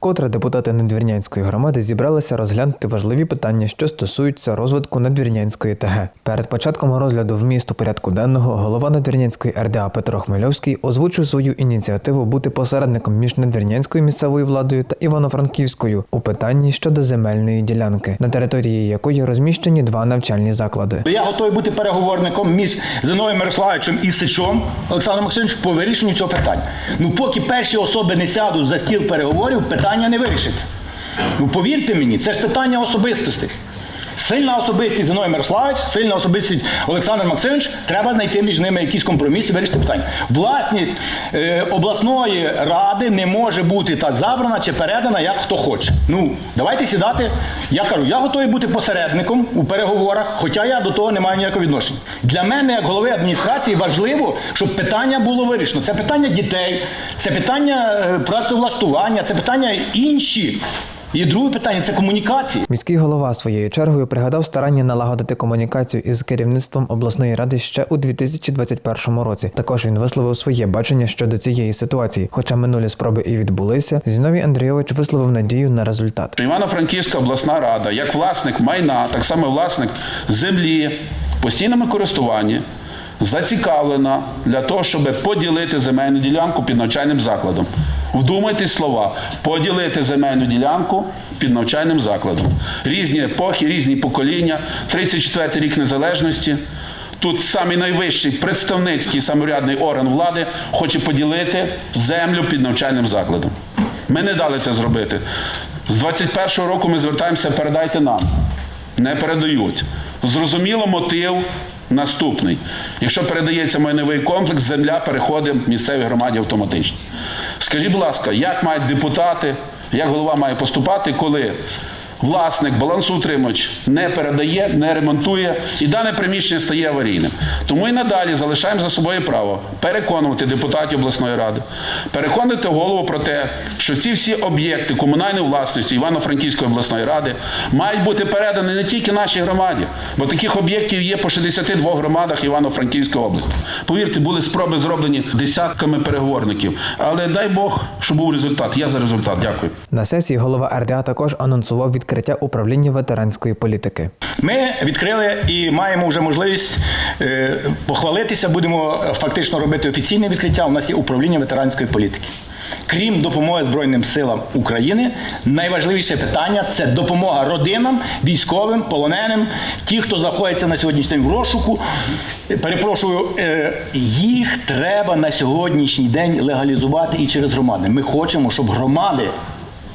Вкотре депутати Надвірнянської громади зібралися розглянути важливі питання, що стосуються розвитку Надвірнянської ТГ. Перед початком розгляду в місту порядку денного голова Надвірнянської РДА Петро Хмельовський озвучив свою ініціативу бути посередником між Надвірнянською місцевою владою та Івано-Франківською у питанні щодо земельної ділянки, на території якої розміщені два навчальні заклади. Я готовий бути переговорником між Зиновим Мирославовичем і Сичом Олександром Максимовичем по вирішенню цього питання. Ну, поки перші особи не сядуть за стіл переговорів, питання не вирішиться. Ну, повірте мені, це ж питання особистостей. Сильна особистість Зиновій Мирославович, сильна особистість Олександр Максимович, треба знайти між ними якісь компроміси, вирішити питання. Власність е, обласної ради не може бути так забрана чи передана, як хто хоче. Ну, давайте сідати. Я кажу, я готовий бути посередником у переговорах, хоча я до того не маю ніякого відношення. Для мене, як голови адміністрації, важливо, щоб питання було вирішено. Це питання дітей, це питання е, працевлаштування, це питання інші. І друге питання це комунікації. Міський голова своєю чергою пригадав старання налагодити комунікацію із керівництвом обласної ради ще у 2021 році. Також він висловив своє бачення щодо цієї ситуації. Хоча минулі спроби і відбулися, Зіновій Андрійович висловив надію на результат. Івано-Франківська обласна рада, як власник майна, так само власник землі постійному користуванні, зацікавлена для того, щоб поділити земельну ділянку під навчальним закладом. Вдумайтесь слова, поділити земельну ділянку під навчальним закладом. Різні епохи, різні покоління, 34-й рік незалежності. Тут самий найвищий представницький самоврядний орган влади хоче поділити землю під навчальним закладом. Ми не дали це зробити. З 21-го року ми звертаємося, передайте нам. Не передають. Зрозуміло, мотив наступний. Якщо передається майновий комплекс, земля переходить місцевій громаді автоматично. Скажіть, будь ласка, як мають депутати, як голова має поступати, коли власник, балансоутримувач не передає, не ремонтує і дане приміщення стає аварійним. Тому і надалі залишаємо за собою право переконувати депутатів обласної ради, переконати голову про те, що ці всі об'єкти комунальної власності Івано-Франківської обласної ради мають бути передані не тільки нашій громаді, бо таких об'єктів є по 62 громадах Івано-Франківської області. Повірте, були спроби зроблені десятками переговорників, але дай Бог, щоб був результат. Я за результат. Дякую. На сесії голова РДА також анонсував відкриття управління ветеранської політики. Ми відкрили і маємо вже можливість е, похвалитися. Будемо фактично робити офіційне відкриття. У нас є управління ветеранської політики. Крім допомоги Збройним силам України, найважливіше питання це допомога родинам, військовим, полоненим, ті, хто знаходиться на сьогоднішній день в розшуку. Перепрошую, е, їх треба на сьогоднішній день легалізувати і через громади. Ми хочемо, щоб громади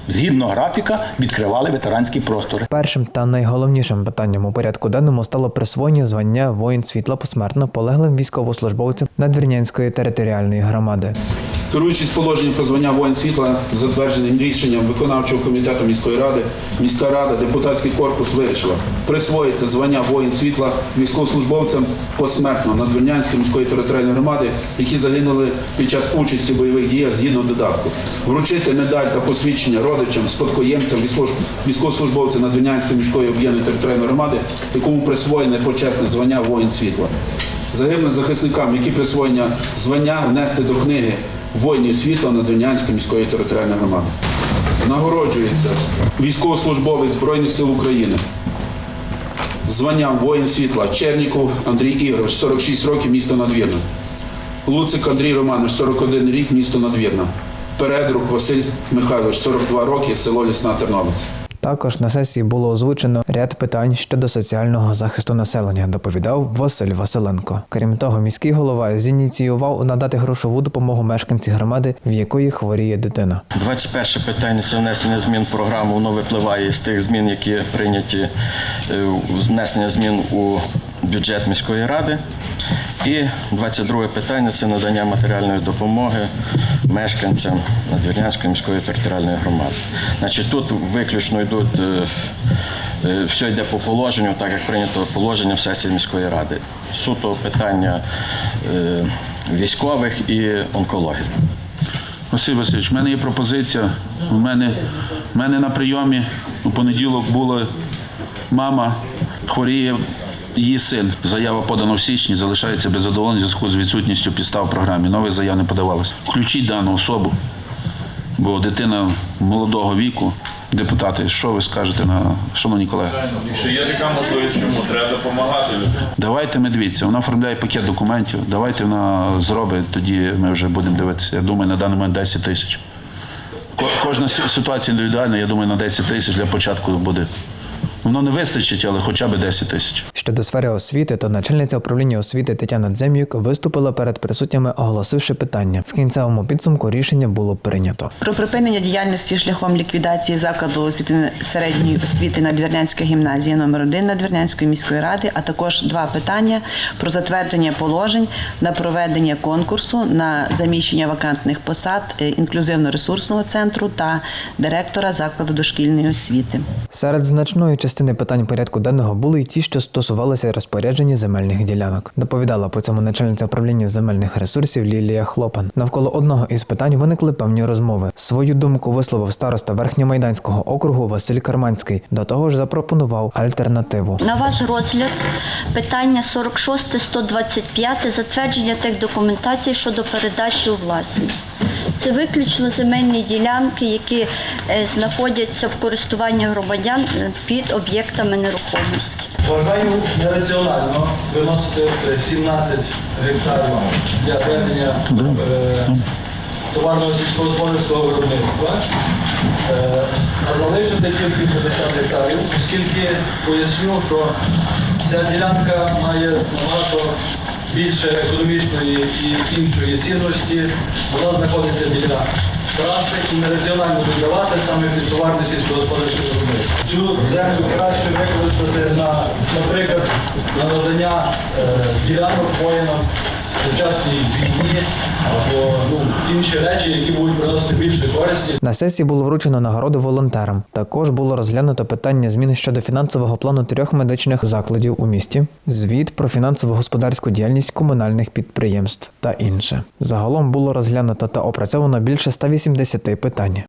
згідно графіка відкривали ветеранські простори. Першим та найголовнішим питанням у порядку денному стало присвоєння звання воїн світла посмертно полеглим військовослужбовцям Надвірнянської територіальної громади. Керуючись положенням про звання воїн світла, затвердженим рішенням виконавчого комітету міської ради, міська рада, депутатський корпус вирішила присвоїти звання воїн світла військовослужбовцям посмертно Надвірнянської міської територіальної громади, які загинули під час участі бойових діях згідно додатку, вручити медаль та посвідчення родичам, спадкоємцям військово- військовослужбовців Надвірнянської міської об'єднаної територіальної громади, якому присвоєне почесне звання воїн світла. Загиблим захисникам, які присвоєння звання внести до книги воїнів світла Надвірнянської міської територіальної громади. Нагороджується військовослужбовець Збройних сил України. Званням воїн світла Черніков Андрій Ігорович, 46 років, місто Надвірна. Луцик Андрій Романович, 41 рік, місто Надвірна. Передрук Василь Михайлович, 42 роки, село Лісна Терновиця. Також на сесії було озвучено ряд питань щодо соціального захисту населення, доповідав Василь Василенко. Крім того, міський голова зініціював надати грошову допомогу мешканці громади, в якої хворіє дитина. 21 питання це внесення змін в програму. Воно випливає з тих змін, які прийняті е, внесення змін у бюджет міської ради. І 22 питання це надання матеріальної допомоги мешканцям Надвірнянської міської територіальної громади. Значить, тут виключно йдуть. е, е, Все йде по положенню, так як прийнято положення в сесії міської ради. Суто питання е, військових і онкології. Василь Васильович, в мене є пропозиція. У мене, в мене на прийомі у понеділок була мама, хворіє її син. Заява подана в січні, залишається без задоволення в зв'язку з відсутністю підстав в програмі. Нових заяв не подавалося. Включіть дану особу бо дитина молодого віку. Депутати, що ви скажете на шановні колеги? Якщо є така можливість, чому треба допомагати. Давайте ми дивіться, вона оформляє пакет документів. Давайте вона зробить, тоді ми вже будемо дивитися. Я думаю, на даний момент 10 тисяч. Ко- Кожна ситуація індивідуальна, я думаю, на 10 тисяч для початку буде. Воно не вистачить, але хоча б 10 тисяч. Щодо сфери освіти, то начальниця управління освіти Тетяна Дзем'юк виступила перед присутніми, оголосивши питання. В кінцевому підсумку рішення було прийнято. Про припинення діяльності шляхом ліквідації закладу освіти середньої освіти Надвірнянська гімназія номер 1 Надвірнянської міської ради, а також два питання про затвердження положень на проведення конкурсу на заміщення вакантних посад е, інклюзивно-ресурсного центру та директора закладу дошкільної освіти. Серед значної частини питань порядку денного були й ті, що стосувалися розпорядження земельних ділянок. Доповідала по цьому начальниця управління земельних ресурсів Лілія Хлопан. Навколо одного із питань виникли певні розмови. Свою думку висловив староста Верхньомайданського округу Василь Карманський. До того ж, запропонував альтернативу. На ваш розгляд питання 46-125 затвердження тих документацій щодо передачі у власність. Це виключно земельні ділянки, які е, знаходяться в користуванні громадян е, під об'єктами нерухомості. Вважаю нераціонально виносити е, 17 гектарів для ведення е, товарного сільськогосподарського виробництва, е, а залишити тільки 50 гектарів, оскільки поясню, що ця ділянка має набагато більше економічної і іншої цінності. Вона знаходиться біля траси і нераціонально віддавати саме під товарне сільськогосподарське виробництво. Цю землю краще використати на, наприклад, на надання е, ділянок воїнам сучасній війні або ну, інші речі, які будуть приносити більше користі. На сесії було вручено нагороду волонтерам. Також було розглянуто питання змін щодо фінансового плану трьох медичних закладів у місті, звіт про фінансово-господарську діяльність комунальних підприємств та інше. Загалом було розглянуто та опрацьовано більше 180 питань.